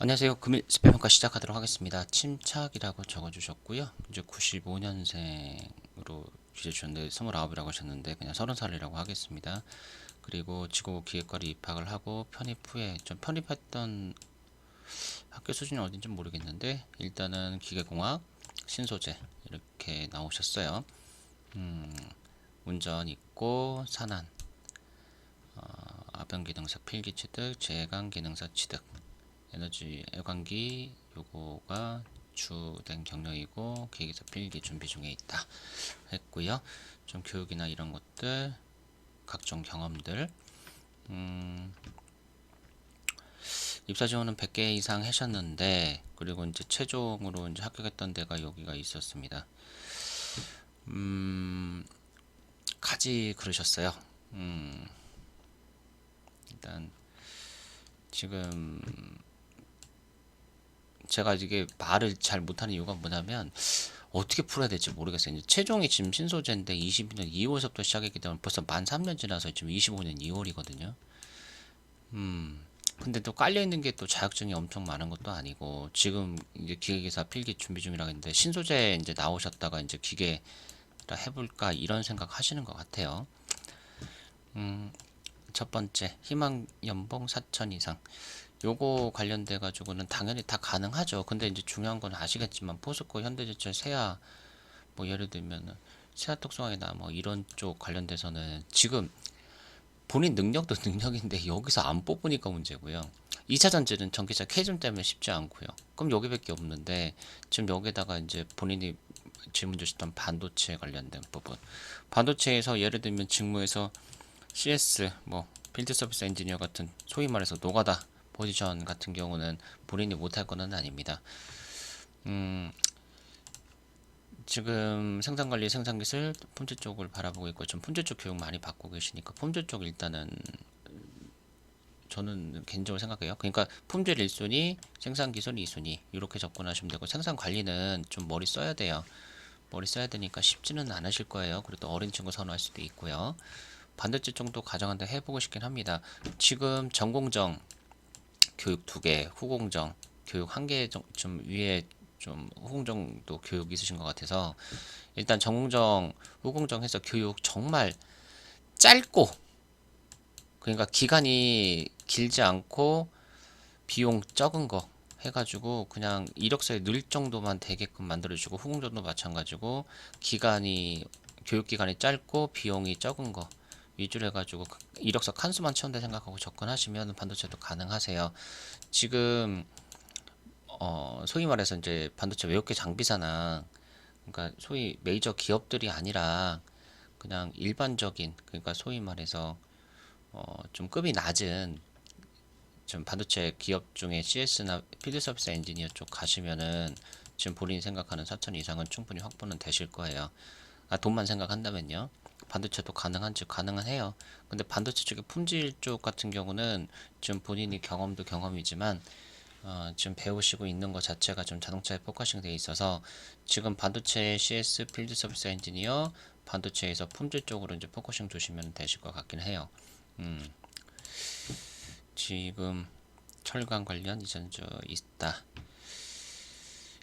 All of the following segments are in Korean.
안녕하세요. 금일 스페평가 시작하도록 하겠습니다. 침착이라고 적어주셨고요. 이제 95년생으로 주제 주셨는데 29이라고 하셨는데 그냥 30살이라고 하겠습니다. 그리고 지구 기획과를 입학을 하고 편입 후에 좀 편입했던 학교 수준이 어딘지 모르겠는데 일단은 기계공학, 신소재 이렇게 나오셨어요. 음, 운전 있고 산안, 어, 아변 기능사 필기 취득, 제강기능사 취득 에너지 애광기 요거가 주된 경력이고 계획에서 필기 준비 중에 있다 했고요. 좀 교육이나 이런 것들 각종 경험들 음, 입사 지원은 100개 이상 하셨는데 그리고 이제 최종으로 이제 합격했던 데가 여기가 있었습니다. 음, 가지 그러셨어요. 음, 일단 지금 제가 이게 말을 잘 못하는 이유가 뭐냐면 어떻게 풀어야 될지 모르겠어요. 이제 최종이 지금 신소재인데 22년 2월서부터 시작했기 때문에 벌써 만 3년 지나서 지금 25년 2월이거든요. 음. 근데 또 깔려 있는 게 또 자격증이 엄청 많은 것도 아니고 지금 이제 기계기사 필기 준비 중이라고 했는데 신소재 이제 나오셨다가 이제 기계라 해볼까 이런 생각 하시는 것 같아요. 음, 첫 번째 희망 연봉 4천 이상. 요거 관련돼 가지고는 당연히 다 가능하죠. 근데 이제 중요한 건 아시겠지만 포스코, 현대제철, 세아 뭐 예를 들면은 세아톡송학이나 뭐 이런 쪽 관련돼서는 지금 본인 능력도 능력인데 여기서 안 뽑으니까 문제고요. 2차 전지는 전기차 캐즘 때문에 쉽지 않고요. 그럼 여기밖에 없는데 지금 여기다가 이제 본인이 질문 주셨던 반도체 관련된 부분. 반도체에서 예를 들면 직무에서 CS 뭐 필드 서비스 엔지니어 같은 소위 말해서 노가다 포지션 같은 경우는 본인이 못할 거는 아닙니다. 음, 지금 생산관리, 생산기술, 품질 쪽을 바라보고 있고 좀 품질 쪽 교육 많이 받고 계시니까 품질 쪽 일단은 저는 개인적으로 생각해요. 그러니까 품질 1순위, 생산 기술 2순위 이렇게 접근하시면 되고 생산 관리는 좀 머리 써야 돼요. 머리 써야 되니까 쉽지는 않으실 거예요. 그래도 어린 친구 선호할 수도 있고요. 반대쪽 정도 가정한테 해보고 싶긴 합니다. 지금 전공정 교육 두 개, 후공정 교육 한 개 좀 위에 좀 후공정도 교육 있으신 것 같아서 일단 전공정, 후공정 해서 교육 정말 짧고 그러니까 기간이 길지 않고 비용 적은 거 해가지고 그냥 이력서에 넣을 정도만 되게끔 만들어주고 후공정도 마찬가지고 기간이 교육 기간이 짧고 비용이 적은 거 위주로 해가지고 그 이력서 칸수만 채운다 생각하고 접근하시면 반도체도 가능하세요. 지금 어 소위 말해서 이제 반도체 외국계 장비사나 그러니까 소위 메이저 기업들이 아니라 그냥 일반적인 그러니까 소위 말해서 어 좀 급이 낮은 좀 반도체 기업 중에 CS나 필드 서비스 엔지니어 쪽 가시면은 지금 본인이 생각하는 4천 이상은 충분히 확보는 되실 거예요. 아, 돈만 생각한다면요. 반도체도 가능한지 가능은 해요. 근데 반도체 쪽의 품질 쪽 같은 경우는 지금 본인이 경험도 경험이지만 어, 지금 배우시고 있는 것 자체가 좀 자동차에 포커싱 되어 있어서 지금 반도체 CS 필드 서비스 엔지니어 반도체에서 품질 쪽으로 이제 포커싱 두시면 되실 것 같긴 해요. 음. 지금 철강 관련 이전 저 있다.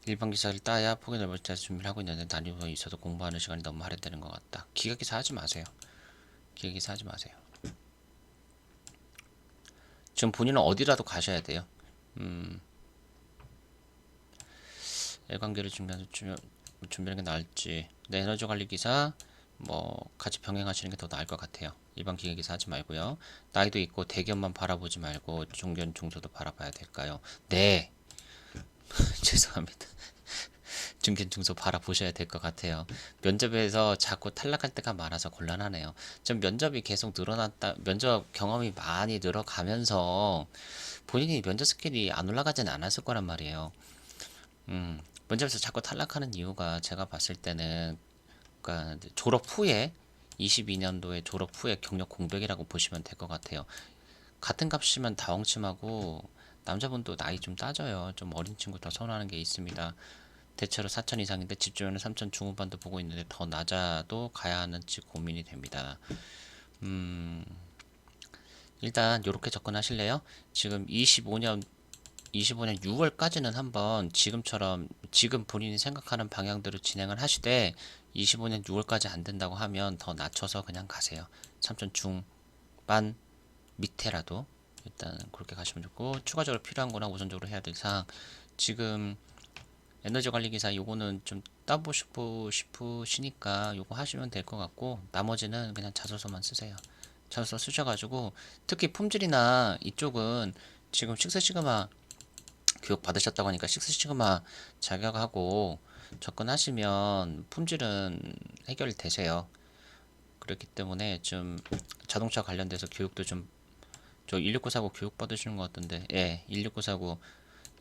일반 기사를 따야 폭이 넓을 때 준비를 하고 있는데 난이도 있어도 공부하는 시간이 너무 할애되는 것 같다. 기가 기사 하지 마세요. 기가 기사 하지 마세요. 지금 본인은 어디라도 가셔야 돼요. 음. 애관계를 준비하는 준비하는 게 나을지. 내 에너지 관리 기사 뭐 같이 병행하시는 게 더 나을 것 같아요. 일반 기계 기사 하지 말고요. 나이도 있고 대기업만 바라보지 말고 중견 중소도 바라봐야 될까요? 네. 죄송합니다. 중견 중소 바라보셔야 될 것 같아요. 면접에서 자꾸 탈락할 때가 많아서 곤란하네요. 좀 면접이 계속 늘어났다, 면접 경험이 많이 늘어가면서 본인이 면접 스킬이 안 올라가진 않았을 거란 말이에요. 음, 면접에서 자꾸 탈락하는 이유가 제가 봤을 때는 그러니까 졸업 후에 22년도에 졸업 후에 경력 공백이라고 보시면 될 것 같아요. 같은 값이면 다홍침하고 남자분도 나이 좀 따져요. 좀 어린 친구 더 선호하는 게 있습니다. 대체로 4천 이상인데 집주변은 3천 중후반도 보고 있는데 더 낮아도 가야 하는지 고민이 됩니다. 음, 일단 이렇게 접근하실래요? 지금 25년 25년 6월까지는 한번 지금처럼 지금 본인이 생각하는 방향대로 진행을 하시되 25년 6월까지 안 된다고 하면 더 낮춰서 그냥 가세요. 3천 중반 밑에라도 일단 그렇게 가시면 좋고 추가적으로 필요한 거나 우선적으로 해야 될 사항 지금 에너지 관리 기사 요거는 좀 따보시고 싶으시니까 요거 하시면 될 것 같고 나머지는 그냥 자소서만 쓰세요. 자소서 쓰셔가지고 특히 품질이나 이쪽은 지금 식스 시그마 교육 받으셨다고 하니까 식스 시그마 자격하고 접근하시면 품질은 해결되세요. 그렇기 때문에 좀 자동차 관련돼서 교육도 좀 저 16949 교육 받으시는 것 같던데 예 16949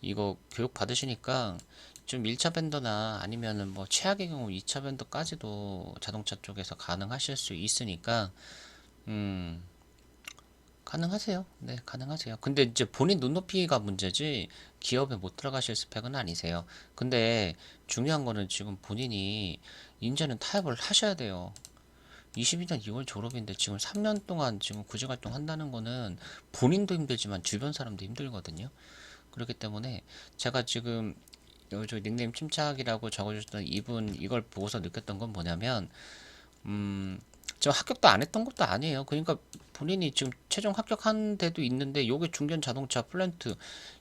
이거 교육 받으시니까 좀 1차 밴더나 아니면은 뭐 최악의 경우 2차 밴더까지도 자동차 쪽에서 가능하실 수 있으니까 음 가능하세요. 네, 가능하세요. 근데 이제 본인 눈높이가 문제지 기업에 못 들어가실 스펙은 아니세요. 근데 중요한 거는 지금 본인이 이제는 타협을 하셔야 돼요. 22년 2월 졸업인데 지금 3년 동안 지금 구직 활동 한다는 거는 본인도 힘들지만 주변 사람도 힘들거든요. 그렇기 때문에 제가 지금 저 닉네임 침착이라고 적어주셨던 이분 이걸 보고서 느꼈던 건 뭐냐면 음, 저 합격도 안 했던 것도 아니에요. 그러니까 본인이 지금 최종 합격한 데도 있는데 요게 중견 자동차 플랜트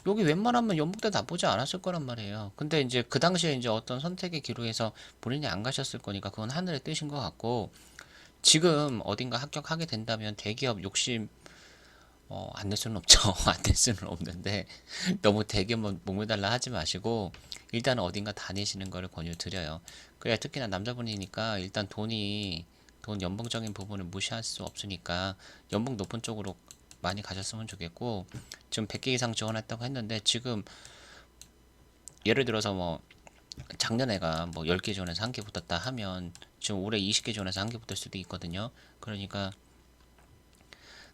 여기 웬만하면 연봉대 나쁘지 않았을 거란 말이에요. 근데 이제 그 당시에 이제 어떤 선택의 기로에서 본인이 안 가셨을 거니까 그건 하늘의 뜻인 것 같고 지금 어딘가 합격하게 된다면 대기업 욕심 어, 안 낼 수는 없죠. 안 낼 수는 없는데 너무 대기업만 목매달라 하지 마시고 일단 어딘가 다니시는 거를 권유드려요. 그래야 특히나 남자분이니까 일단 돈이 돈 연봉적인 부분을 무시할 수 없으니까 연봉 높은 쪽으로 많이 가셨으면 좋겠고 지금 100개 이상 지원했다고 했는데 지금 예를 들어서 뭐 작년에가 뭐 10개 지원해서 한개 붙었다 하면 지금 올해 20개 지원해서 한개 붙을 수도 있거든요. 그러니까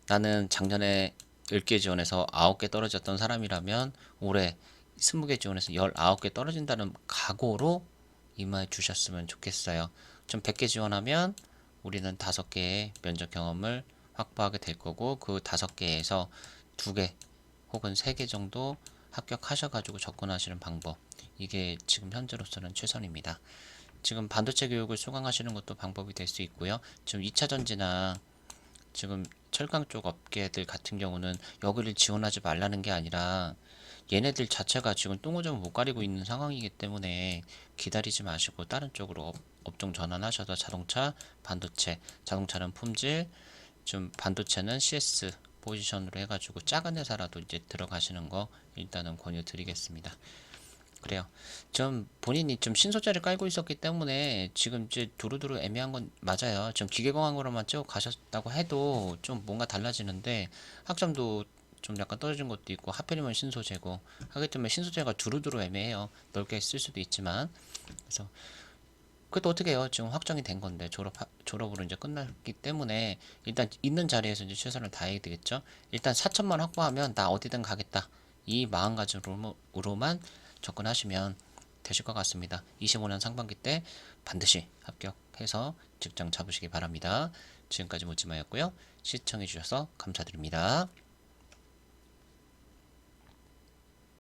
나는 작년에 10개 지원해서 9개 떨어졌던 사람이라면 올해 20개 지원해서 19개 떨어진다는 각오로 임해 주셨으면 좋겠어요. 좀 100개 지원하면 우리는 5개의 면접 경험을 확보하게 될 거고 그 5개에서 2개 혹은 3개 정도 합격하셔가지고 접근하시는 방법 이게 지금 현재로서는 최선입니다. 지금 반도체 교육을 수강하시는 것도 방법이 될 수 있고요. 지금 2차 전지나 지금 철강 쪽 업계들 같은 경우는 여기를 지원하지 말라는 게 아니라 얘네들 자체가 지금 똥오줌을 못 가리고 있는 상황이기 때문에 기다리지 마시고 다른 쪽으로 업, 업종 전환하셔서 자동차, 반도체, 자동차는 품질, 좀 반도체는 CS 포지션으로 해가지고 작은 회사라도 이제 들어가시는 거 일단은 권유 드리겠습니다. 그래요. 좀 본인이 좀 신소재를 깔고 있었기 때문에 지금 이제 두루두루 애매한 건 맞아요. 좀 기계공학 으로만 쭉 가셨다고 해도 좀 뭔가 달라지는데 학점도 좀 약간 떨어진 것도 있고 하필이면 신소재고 하기 때문에 신소재가 두루두루 애매해요. 넓게 쓸 수도 있지만 그래서 그것도 어떻게 해요? 지금 확정이 된 건데 졸업 졸업으로 이제 끝났기 때문에 일단 있는 자리에서 이제 최선을 다해야 되겠죠. 일단 4천만 확보하면 나 어디든 가겠다. 이 마음가짐으로만 접근하시면 되실 것 같습니다. 25년 상반기 때 반드시 합격해서 직장 잡으시기 바랍니다. 지금까지 묻지마였고요. 시청해주셔서 감사드립니다.